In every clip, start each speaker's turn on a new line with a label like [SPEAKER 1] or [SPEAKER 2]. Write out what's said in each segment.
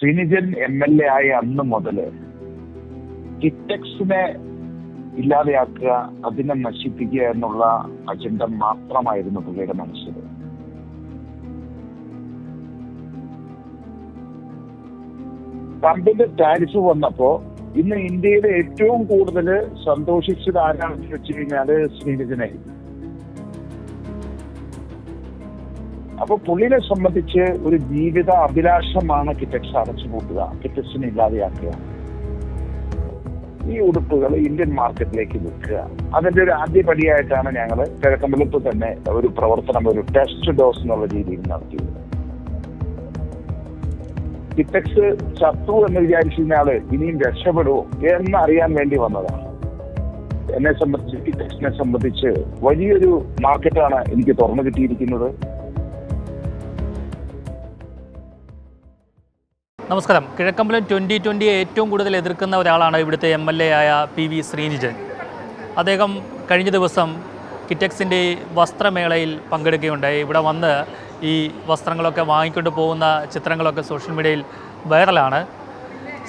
[SPEAKER 1] Sreenijan M L A ആയ അന്ന് മുതൽ കിറ്റക്സിനെ ഇല്ലാതെയാക്കുക അതിനെ നശിപ്പിക്കുക എന്നുള്ള അജണ്ട മാത്രമായിരുന്നു പുള്ളിയുടെ മനസ്സിൽ. ട്രംപിന്റെ ടാരിഫ് വന്നപ്പോ ഇന്ന് ഇന്ത്യയിലെ ഏറ്റവും കൂടുതൽ സന്തോഷിച്ചത് ആരാണെന്ന് വെച്ച് കഴിഞ്ഞാൽ ശ്രീനിജനായിരുന്നു അപ്പൊ പുള്ളിനെ സംബന്ധിച്ച് ഒരു ജീവിത അഭിലാഷമാണ് കിറ്റക്സ് അടച്ചു കൂട്ടുക കിറ്റക്സിനെ ഇല്ലാതെയാക്കുക. ഈ ഉടുപ്പുകൾ ഇന്ത്യൻ മാർക്കറ്റിലേക്ക് വിൽക്കുക. അതിന്റെ ഒരു ആദ്യ പടിയായിട്ടാണ് ഞങ്ങൾ കിഴക്കമ്പലത്ത് തന്നെ ഒരു പ്രവർത്തനം ഒരു ടെസ്റ്റ് ഡോസ് എന്നുള്ള രീതിയിൽ നടത്തിയത്. കിറ്റക്സ് ചത്തു എന്ന് വിചാരിച്ചിരുന്ന ആൾ ഇനിയും രക്ഷപ്പെടുമോ എന്ന് അറിയാൻ വേണ്ടി വന്നതാണ്. എന്നെ സംബന്ധിച്ച് കിറ്റക്സിനെ സംബന്ധിച്ച് വലിയൊരു മാർക്കറ്റാണ് എനിക്ക് തുറന്നു കിട്ടിയിരിക്കുന്നത്.
[SPEAKER 2] നമസ്കാരം. കിഴക്കമ്പലം ട്വന്റി ട്വന്റിയെ ഏറ്റവും കൂടുതൽ എതിർക്കുന്ന ഒരാളാണ് ഇവിടുത്തെ എം എൽ എ ആയ പി വി ശ്രീനിജൻ. അദ്ദേഹം കഴിഞ്ഞ ദിവസം കിറ്റക്സിന്റെ വസ്ത്രമേളയിൽ പങ്കെടുക്കുകയുണ്ടായി. ഇവിടെ വന്ന് ഈ വസ്ത്രങ്ങളൊക്കെ വാങ്ങിക്കൊണ്ട് പോകുന്ന ചിത്രങ്ങളൊക്കെ സോഷ്യൽ മീഡിയയിൽ വൈറലാണ്.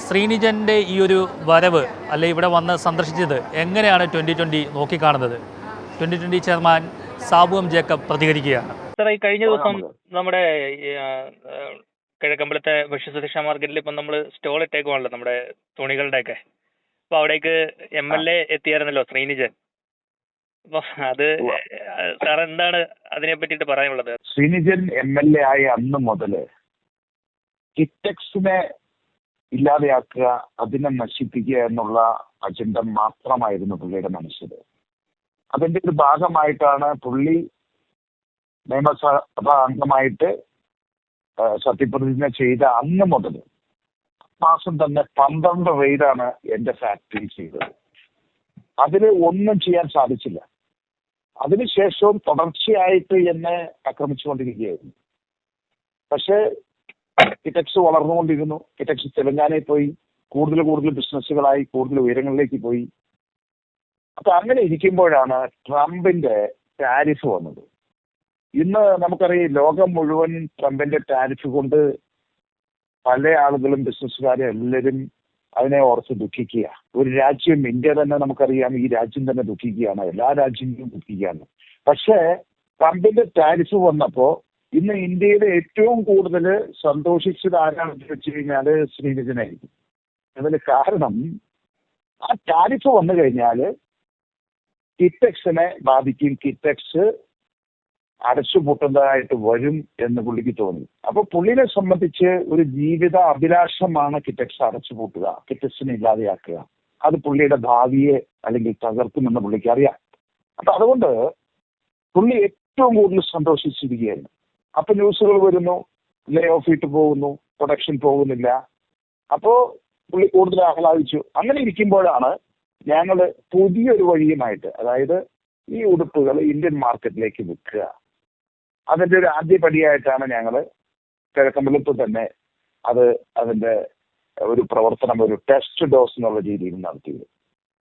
[SPEAKER 2] ശ്രീനിജന്റെ ഈ ഒരു വരവ് അല്ലെ ഇവിടെ വന്ന് സന്ദർശിച്ചത് എങ്ങനെയാണ് ട്വന്റി ട്വന്റി നോക്കിക്കാണുന്നത്? Twenty twenty chairman Sabu M Jacob പ്രതികരിക്കുകയാണ്.
[SPEAKER 3] സാറേ കഴിഞ്ഞ ദിവസം നമ്മുടെ കിഴക്കമ്പലത്തെ ഭക്ഷ്യസുരക്ഷാ മാർക്കറ്റിൽ ഇപ്പം നമ്മൾ സ്റ്റോൾ ഇട്ടേക്കുവാണല്ലോ നമ്മുടെ തുണികളുടെയൊക്കെ. അപ്പൊ അവിടേക്ക് എം എൽ എ എത്തിയായിരുന്നല്ലോ ശ്രീനിജൻ. അപ്പൊ അത്. സാർ എന്താണ് അതിനെ പറ്റിയിട്ട് പറയാനുള്ളത്?
[SPEAKER 1] ശ്രീനിജൻ എം എൽ എ ആയ അന്ന് മുതൽ കിറ്റക്സിനെ ഇല്ലാതെയാക്കുക അതിനെ നശിപ്പിക്കുക എന്നുള്ള അജണ്ട മാത്രമായിരുന്നു പുള്ളിയുടെ മനസ്സിൽ അതിന്റെ ഒരു ഭാഗമായിട്ടാണ് പുള്ളി നിയമസഭാ അംഗമായിട്ട് സത്യപ്രതിജ്ഞ ചെയ്ത അന്ന് മുതൽ മാസം തന്നെ പന്ത്രണ്ട് റെയ്ഡാണ് എന്റെ ഫാക്ടറി ചെയ്തത്. അതിൽ ഒന്നും ചെയ്യാൻ സാധിച്ചില്ല. അതിനുശേഷവും തുടർച്ചയായിട്ട് എന്നെ ആക്രമിച്ചുകൊണ്ടിരിക്കുകയായിരുന്നു. പക്ഷേ കിറ്റക്സ് വളർന്നുകൊണ്ടിരുന്നു. കിറ്റക്സ് തെലങ്കാനയിൽ പോയി. കൂടുതൽ കൂടുതൽ ബിസിനസ്സുകളായി കൂടുതൽ ഉയരങ്ങളിലേക്ക് പോയി. അപ്പൊ അങ്ങനെ ഇരിക്കുമ്പോഴാണ് ട്രംപിന്റെ ടാരിഫ് വന്നത്. ഇന്ന് നമുക്കറിയാം ലോകം മുഴുവൻ ട്രംപിന്റെ ടാരിഫ് കൊണ്ട് പല ആളുകളും ബിസിനസ്സുകാരും എല്ലാവരും അതിനെ ഓർത്ത് ദുഃഖിക്കുക. ഒരു രാജ്യം ഇന്ത്യ തന്നെ നമുക്കറിയാം ഈ രാജ്യം തന്നെ ദുഃഖിക്കുകയാണ്. എല്ലാ രാജ്യങ്ങളും ദുഃഖിക്കുകയാണ്. പക്ഷേ ട്രംപിന്റെ ടാരിഫ് വന്നപ്പോ ഇന്ന് ഇന്ത്യയിലെ ഏറ്റവും കൂടുതൽ സന്തോഷിച്ചത് ആരാണെന്ന് വെച്ച് കഴിഞ്ഞാൽ ശ്രീനിജനായിരിക്കും. അതിന് കാരണം ആ ടാരിഫ് വന്നു കഴിഞ്ഞാൽ കിറ്റക്സിനെ ബാധിക്കും. കിറ്റക്സ് അടച്ചുപൂട്ടുന്നതായിട്ട് വരും എന്ന് പുള്ളിക്ക് തോന്നി. അപ്പൊ പുള്ളിനെ സംബന്ധിച്ച് ഒരു ജീവിത അഭിലാഷമാണ് കിറ്റക്സ് അടച്ചുപൂട്ടുക കിറ്റക്സിനെ ഇല്ലാതെയാക്കുക. അത് പുള്ളിയുടെ ഭാവിയെ അല്ലെങ്കിൽ തകർക്കുമെന്ന് പുള്ളിക്ക് അറിയാം. അപ്പൊ അതുകൊണ്ട് പുള്ളി ഏറ്റവും കൂടുതൽ സന്തോഷിച്ചിരിക്കുകയാണ്. അപ്പൊ ന്യൂസുകൾ വരുന്നു ലേ ഓഫ് ഇട്ട് പോകുന്നു പ്രൊഡക്ഷൻ പോകുന്നില്ല. അപ്പോ പുള്ളി കൂടുതൽ ആഹ്ലാദിച്ചു. അങ്ങനെ ഇരിക്കുമ്പോഴാണ് ഞങ്ങൾ പുതിയൊരു വഴിയുമായിട്ട് അതായത് ഈ ഉടുപ്പുകൾ ഇന്ത്യൻ മാർക്കറ്റിലേക്ക് വിൽക്കുക. അതിന്റെ ഒരു ആദ്യ പടിയായിട്ടാണ് ഞങ്ങൾ കിഴക്കമ്പലത്ത് തന്നെ അത് അതിന്റെ ഒരു പ്രവർത്തനം ഒരു ടെസ്റ്റ് ഡോസ് എന്നുള്ള രീതിയിൽ നടത്തിയത്.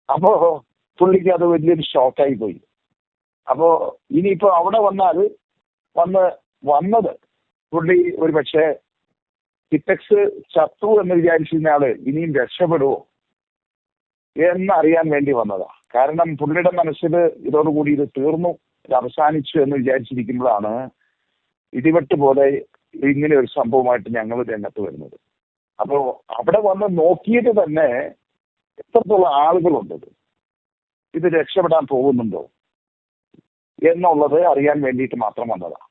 [SPEAKER 1] അപ്പോ പുള്ളിക്ക് അത് വലിയൊരു ഷോക്കായി പോയി. അപ്പോ ഇനിയിപ്പോ അവിടെ വന്നാൽ വന്ന് വന്നത് പുള്ളി ഒരു പക്ഷേ കിറ്റക്സ് ചത്തു എന്ന് വിചാരിച്ചിരുന്ന ആൾ ഇനിയും രക്ഷപ്പെടുവോ എന്നറിയാൻ വേണ്ടി വന്നതാ. കാരണം പുള്ളിയുടെ മനസ്സിൽ ഇതോടുകൂടി ഇത് തീർന്നു. ഇത് അവസാനിച്ചു എന്ന് വിചാരിച്ചിരിക്കുമ്പോഴാണ് ഇടിവെട്ട് പോലെ ഇങ്ങനെ ഒരു സംഭവമായിട്ട് ഞങ്ങൾ രംഗത്ത് വരുന്നത്. അപ്പോ അവിടെ വന്ന് നോക്കിയിട്ട് തന്നെ എത്രത്തോളം ആളുകളുണ്ടത് ഇത്. ഇത് രക്ഷപ്പെടാൻ പോകുന്നുണ്ടോ? എന്നുള്ളത് അറിയാൻ വേണ്ടിയിട്ട് മാത്രം വന്നതാ.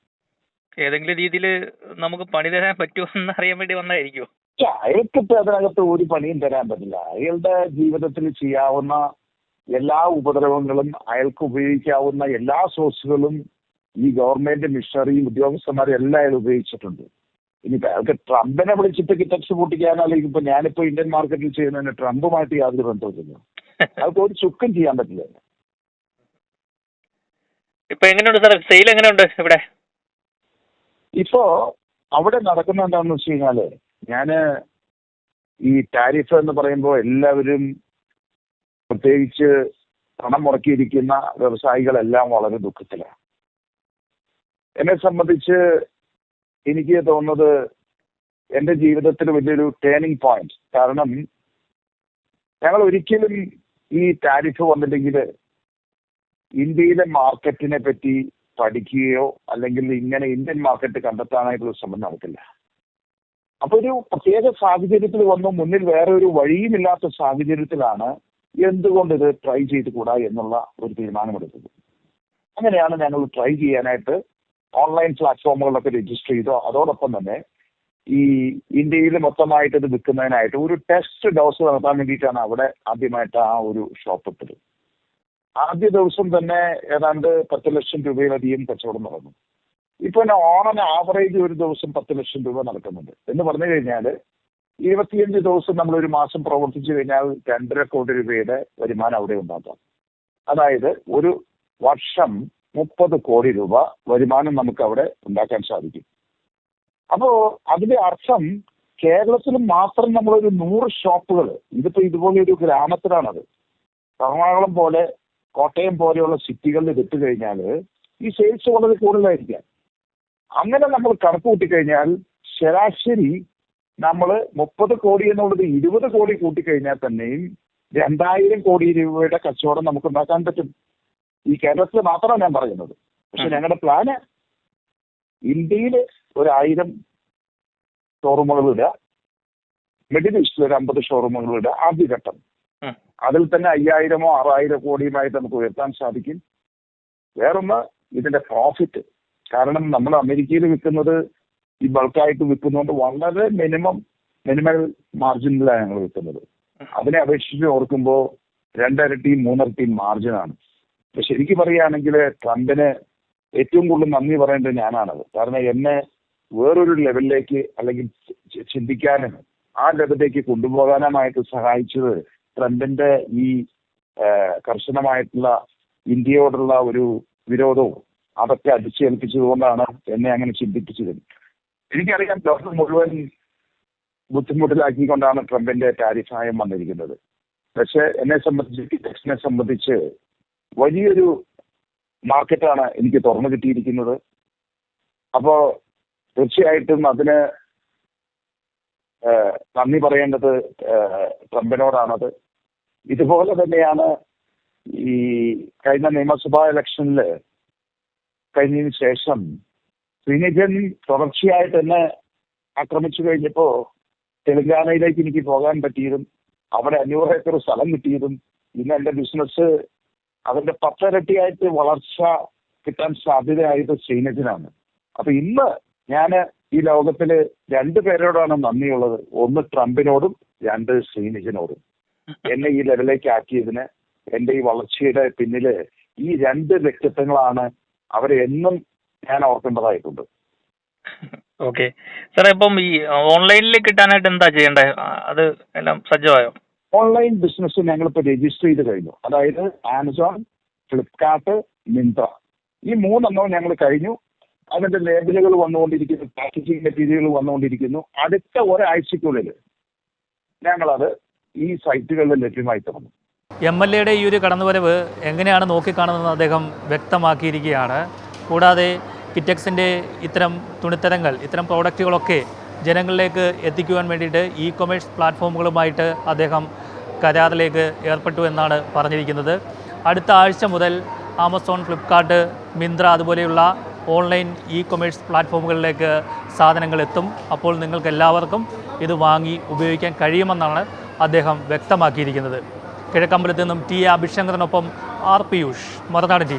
[SPEAKER 3] ഏതെങ്കിലും രീതിയിൽ നമുക്ക് പണി തരാൻ പറ്റുമോ എന്ന് അറിയാൻ വേണ്ടി വന്നായിരിക്കുമോ
[SPEAKER 1] അയാൾക്ക് അതിനകത്ത് ഒരു പണിയും തരാൻ പറ്റില്ല. അയാളുടെ ജീവിതത്തിൽ ചെയ്യാവുന്ന എല്ലാ ഉപദ്രവങ്ങളും അയാൾക്ക് ഉപയോഗിക്കാവുന്ന എല്ലാ സോഴ്സുകളും ഈ ഗവൺമെന്റ് മിഷണറിയും ഉദ്യോഗസ്ഥന്മാരും എല്ലാം അയാൾ ഉപയോഗിച്ചിട്ടുണ്ട്. ഇനിയിപ്പോ അയാൾക്ക് ട്രംപിനെ വിളിച്ചിട്ട് കിറ്റക്സ് പൊട്ടിക്കാൻ അല്ലെങ്കിൽ ഇപ്പൊ ഞാനിപ്പോ ഇന്ത്യൻ മാർക്കറ്റിൽ ചെയ്യുന്നതിന് ട്രംപുമായിട്ട് യാതൊരു ബന്ധവുമില്ല. അയാൾക്ക് ഒരു ചുക്കും ചെയ്യാൻ പറ്റില്ല.
[SPEAKER 3] ഇപ്പൊ എങ്ങനെയുണ്ട് സാർ സെയിൽ എങ്ങനെയുണ്ട് ഇവിടെ?
[SPEAKER 1] ഇപ്പോ അവിടെ നടക്കുന്ന എന്താണെന്ന് വെച്ച് കഴിഞ്ഞാൽ ഞാൻ ഈ ടാരിഫ് എന്ന് പറയുമ്പോൾ എല്ലാവരും പ്രത്യേകിച്ച് പണം മുടക്കിയിരിക്കുന്ന വ്യവസായികളെല്ലാം വളരെ ദുഃഖത്തിലാണ്. എന്നെ സംബന്ധിച്ച് എനിക്ക് തോന്നുന്നത് എന്റെ ജീവിതത്തിൽ വലിയൊരു ടേണിംഗ് പോയിന്റ് കാരണം ഞങ്ങൾ ഒരിക്കലും ഈ ടാരിഫ് വന്നില്ലെങ്കിൽ ഇന്ത്യയിലെ മാർക്കറ്റിനെ പറ്റി പഠിക്കുകയോ അല്ലെങ്കിൽ ഇങ്ങനെ ഇന്ത്യൻ മാർക്കറ്റ് കണ്ടെത്താനായിട്ടുള്ള ശ്രമം നടക്കില്ല അപ്പൊ ഒരു പ്രത്യേക സാഹചര്യത്തിൽ വന്നു മുന്നിൽ വേറെ ഒരു വഴിയുമില്ലാത്ത സാഹചര്യത്തിലാണ് എന്തുകൊണ്ട് ഇത് ട്രൈ ചെയ്ത് കൂടാ എന്നുള്ള ഒരു തീരുമാനമെടുത്തത്. അങ്ങനെയാണ് ഞങ്ങൾ ട്രൈ ചെയ്യാനായിട്ട് ഓൺലൈൻ പ്ലാറ്റ്ഫോമുകളിലൊക്കെ രജിസ്റ്റർ ചെയ്തു അതോടൊപ്പം തന്നെ ഈ ഇന്ത്യയിൽ മൊത്തമായിട്ട് ഇത് വിൽക്കുന്നതിനായിട്ട് ഒരു ടെസ്റ്റ് ഡോസ് നടത്താൻ വേണ്ടിയിട്ടാണ് അവിടെ ആദ്യമായിട്ട് ആ ഒരു ഷോപ്പ് ഇട്ടത്. ആദ്യ ദിവസം തന്നെ ഏതാണ്ട് പത്ത് ലക്ഷം രൂപയിലധികം കച്ചവടം നടന്നു. ഇപ്പൊ ആൻ ആവറേജ് ഒരു ദിവസം പത്ത് ലക്ഷം രൂപ നടക്കുന്നുണ്ട്. എന്ന് പറഞ്ഞു കഴിഞ്ഞാൽ ഇരുപത്തിയഞ്ച് ദിവസം നമ്മൾ ഒരു മാസം പ്രവർത്തിച്ചു കഴിഞ്ഞാൽ രണ്ടര കോടി രൂപയുടെ വരുമാനം അവിടെ ഉണ്ടാക്കാം. അതായത് ഒരു വർഷം മുപ്പത് കോടി രൂപ വരുമാനം നമുക്ക് അവിടെ ഉണ്ടാക്കാൻ സാധിക്കും. അപ്പോ അതിന്റെ അർത്ഥം കേരളത്തിൽ മാത്രം നമ്മളൊരു നൂറ് ഷോപ്പുകൾ ഇതിപ്പോ ഇതുപോലെ ഒരു ഗ്രാമത്തിലാണത്. എറണാകുളം പോലെ കോട്ടയം പോലെയുള്ള സിറ്റികളിൽ വിട്ടു കഴിഞ്ഞാൽ ഈ സെയിൽസ് വളരെ കൂടുതലായിരിക്കാം. അങ്ങനെ നമ്മൾ കണക്ക് കൂട്ടിക്കഴിഞ്ഞാൽ ശരാശരി നമ്മൾ മുപ്പത് കോടി എന്നുള്ളത് ഇരുപത് കോടി കൂട്ടിക്കഴിഞ്ഞാൽ തന്നെയും രണ്ടായിരം കോടി രൂപയുടെ കച്ചവടം നമുക്ക് ഉണ്ടാക്കാൻ പറ്റും. ഈ കേരളത്തിൽ മാത്രമാണ് ഞാൻ പറയുന്നത്. പക്ഷെ ഞങ്ങളുടെ പ്ലാന് ഇന്ത്യയിൽ ഒരു ആയിരം ഷോറൂമുകൾ ഇടുക. മിഡിൽ ഈസ്റ്റിൽ ഒരു അമ്പത് ഷോറൂമുകൾ ഇടുക. ആദ്യഘട്ടം. അതിൽ തന്നെ അയ്യായിരമോ ആറായിരം കോടിയുമായിട്ട് നമുക്ക് ഉയർത്താൻ സാധിക്കും. വേറൊന്ന് ഇതിന്റെ പ്രോഫിറ്റ് കാരണം നമ്മൾ അമേരിക്കയിൽ വിൽക്കുന്നത് ഈ ബൾക്കായിട്ട് വിൽക്കുന്നതുകൊണ്ട് വളരെ മിനിമം മിനിമൽ മാർജിനിലാണ് ഞങ്ങൾ വിൽക്കുന്നത്. അതിനെ അപേക്ഷിച്ച് ഓർക്കുമ്പോൾ രണ്ടരട്ടി മൂന്നരട്ടി മാർജിനാണ് അപ്പൊ ശരിക്കും പറയുകയാണെങ്കിൽ ട്രംപിന് ഏറ്റവും കൂടുതൽ നന്ദി പറയേണ്ടത് ഞാനാണത്. കാരണം എന്നെ വേറൊരു ലെവലിലേക്ക് അല്ലെങ്കിൽ ചിന്തിക്കാനും ആ ലെവലിലേക്ക് കൊണ്ടുപോകാനുമായിട്ട് സഹായിച്ചത് ട്രംപിന്റെ ഈ കർശനമായിട്ടുള്ള ഇന്ത്യയോടുള്ള ഒരു വിരോധവും അതൊക്കെ അടിച്ചേൽപ്പിച്ചതുകൊണ്ടാണ് എന്നെ അങ്ങനെ ചിന്തിപ്പിച്ചത്. എനിക്കറിയാം ലോകം മുഴുവൻ ബുദ്ധിമുട്ടിലാക്കിക്കൊണ്ടാണ് ട്രംപിന്റെ ടാരിഫ് നയം വന്നിരിക്കുന്നത്. പക്ഷെ എന്നെ സംബന്ധിച്ച് ടെക്സിനെ സംബന്ധിച്ച് വലിയൊരു മാർക്കറ്റാണ് എനിക്ക് തുറന്നു കിട്ടിയിരിക്കുന്നത്. അപ്പോ തീർച്ചയായിട്ടും അതിന് നന്ദി പറയേണ്ടത് ട്രംപിനോടാണത്. ഇതുപോലെ തന്നെയാണ് ഈ കഴിഞ്ഞ നിയമസഭാ ഇലക്ഷനിൽ കഴിഞ്ഞതിന് ശേഷം ശ്രീനിജൻ തുടർച്ചയായിട്ട് എന്നെ ആക്രമിച്ചു കഴിഞ്ഞപ്പോ തെലങ്കാനയിലേക്ക് എനിക്ക് പോകാൻ പറ്റിയതും അവിടെ അഞ്ഞൂറ് ഏക്കർ സ്ഥലം കിട്ടിയതും ഇന്ന് എന്റെ ബിസിനസ് അതിന്റെ പത്തരട്ടിയായിട്ട് വളർച്ച കിട്ടാൻ സാധ്യതയായത് ശ്രീനജനാണ്. അപ്പൊ ഇന്ന് ഞാൻ ഈ ലോകത്തിൽ രണ്ടു പേരോടാണ് നന്ദിയുള്ളത്. ഒന്ന് ട്രംപിനോടും രണ്ട് ശ്രീനിജനോടും. എന്നെ ഈ ലെവലിലേക്ക് ആക്കിയതിന് എന്റെ ഈ വളർച്ചയുടെ പിന്നിൽ ഈ രണ്ട് വ്യക്തിത്വങ്ങളാണ് അവരെ എന്നും ഞാൻ ഓർക്കേണ്ടതായിട്ടുണ്ട്.
[SPEAKER 3] ഓക്കെ സാറേ ഇപ്പം ഈ ഓൺലൈനിൽ കിട്ടാനായിട്ട് എന്താ ചെയ്യേണ്ടത് അത് എല്ലാം സജ്ജമായോ?
[SPEAKER 1] ഓൺലൈൻ ബിസിനസ് ഞങ്ങളിപ്പോൾ രജിസ്റ്റർ ചെയ്ത് കഴിഞ്ഞു. അതായത് ആമസോൺ ഫ്ലിപ്കാർട്ട് മിന്ത്ര ഈ മൂന്നെണ്ണവും ഞങ്ങൾ കഴിഞ്ഞു. അതിന്റെ ലേബലുകൾ വന്നുകൊണ്ടിരിക്കുന്നു പാക്കേജിംഗ് മെറ്റീരിയൽ വന്നുകൊണ്ടിരിക്കുന്നു. അടുത്ത ഒരാഴ്ചക്കുള്ളിൽ ഞങ്ങളത് ഈ സൈറ്റുകളിൽ ലഭ്യമായി തുടങ്ങും.
[SPEAKER 2] എം എൽ എയുടെ ഈ ഒരു കടന്നുവരവ് എങ്ങനെയാണ് നോക്കിക്കാണുന്നതെന്ന് അദ്ദേഹം വ്യക്തമാക്കിയിരിക്കുകയാണ്. കൂടാതെ കിറ്റക്സിന്റെ ഇത്തരം തുണിത്തരങ്ങൾ ഇത്തരം പ്രോഡക്റ്റുകളൊക്കെ ജനങ്ങളിലേക്ക് എത്തിക്കുവാൻ വേണ്ടിയിട്ട് ഇ കൊമേഴ്സ് പ്ലാറ്റ്ഫോമുകളുമായിട്ട് അദ്ദേഹം കരാറിലേക്ക് ഏർപ്പെട്ടു എന്നാണ് പറഞ്ഞിരിക്കുന്നത്. അടുത്ത ആഴ്ച മുതൽ ആമസോൺ ഫ്ലിപ്കാർട്ട് മിന്ത്ര അതുപോലെയുള്ള ഓൺലൈൻ ഇ കൊമേഴ്സ് പ്ലാറ്റ്ഫോമുകളിലേക്ക് സാധനങ്ങൾ എത്തും. അപ്പോൾ നിങ്ങൾക്ക് എല്ലാവർക്കും ഇത് വാങ്ങി ഉപയോഗിക്കാൻ കഴിയുമെന്നാണ് അദ്ദേഹം വ്യക്തമാക്കിയിരിക്കുന്നത്. കിഴക്കമ്പലത്തു നിന്നും ടി അഭിശങ്കറിനൊപ്പം ആർ പിയൂഷ് മറുനാടൻ ടി